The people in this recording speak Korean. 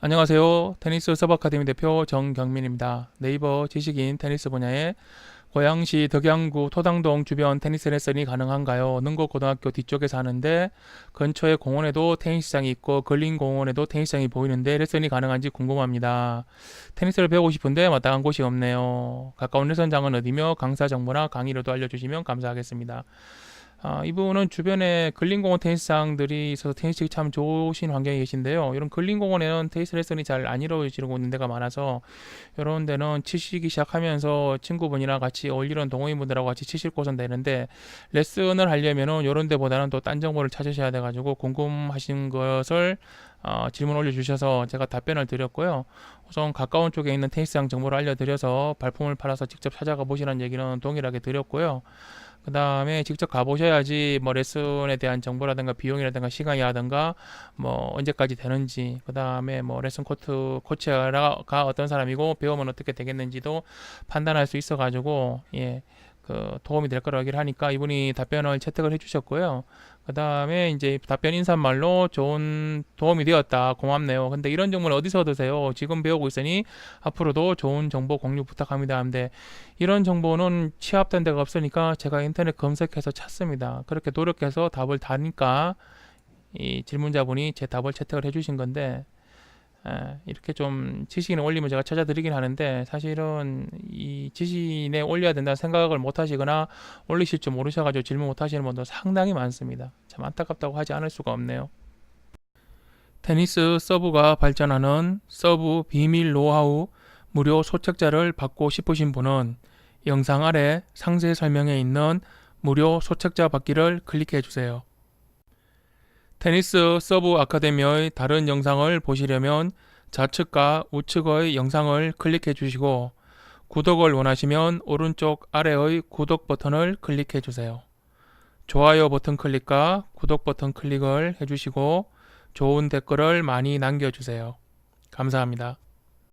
안녕하세요. 테니스 서브 아카데미 대표 정경민입니다. 네이버 지식인 테니스 분야에 고양시 덕양구 토당동 주변 테니스 레슨이 가능한가요? 능곡 고등학교 뒤쪽에 사는데 근처에 공원에도 테니스장이 있고 걸린 공원에도 테니스장이 보이는데 레슨이 가능한지 궁금합니다. 테니스를 배우고 싶은데 마땅한 곳이 없네요. 가까운 레슨장은 어디며 강사 정보나 강의로도 알려주시면 감사하겠습니다. 아, 이분은 주변에 근린공원 테니스장들이 있어서 테니스 치기 참 좋으신 환경에 계신데요. 이런 근린공원에는 테니스 레슨이 잘 안 이루어지고 있는 데가 많아서 이런 데는 치시기 시작하면서 친구분이랑 같이 어울리는 동호인분들하고 같이 치실 곳은 되는데 레슨을 하려면은 이런 데보다는 또 딴 정보를 찾으셔야 돼가지고 궁금하신 것을 어, 질문 올려주셔서 제가 답변을 드렸고요. 우선 가까운 쪽에 있는 테니스장 정보를 알려드려서 발품을 팔아서 직접 찾아가 보시라는 얘기는 동일하게 드렸고요. 그 다음에 직접 가보셔야지 뭐 레슨에 대한 정보라든가 비용이라든가 시간이라든가 뭐 언제까지 되는지 그 다음에 뭐 레슨 코트 코치가 어떤 사람이고 배우면 어떻게 되겠는지도 판단할 수 있어 가지고 예. 그 도움이 될 거라고 얘기를 하니까 이분이 답변을 채택을 해주셨고요. 그 다음에 이제 답변 인사말로 좋은 도움이 되었다. 고맙네요. 근데 이런 정보는 어디서 얻으세요? 지금 배우고 있으니 앞으로도 좋은 정보 공유 부탁합니다. 하는데 이런 정보는 취합된 데가 없으니까 제가 인터넷 검색해서 찾습니다. 그렇게 노력해서 답을 다니까 이 질문자분이 제 답을 채택을 해주신 건데 에, 이렇게 좀 지식인에 올리면 제가 찾아드리긴 하는데 사실은 이 지식인에 올려야 된다는 생각을 못 하시거나 올리실 줄 모르셔가지고 질문 못 하시는 분도 상당히 많습니다. 참 안타깝다고 하지 않을 수가 없네요. 테니스 서브가 발전하는 서브 비밀 노하우 무료 소책자를 받고 싶으신 분은 영상 아래 상세 설명에 있는 무료 소책자 받기를 클릭해 주세요. 테니스 서브 아카데미의 다른 영상을 보시려면 좌측과 우측의 영상을 클릭해 주시고 구독을 원하시면 오른쪽 아래의 구독 버튼을 클릭해 주세요. 좋아요 버튼 클릭과 구독 버튼 클릭을 해주시고 좋은 댓글을 많이 남겨주세요. 감사합니다.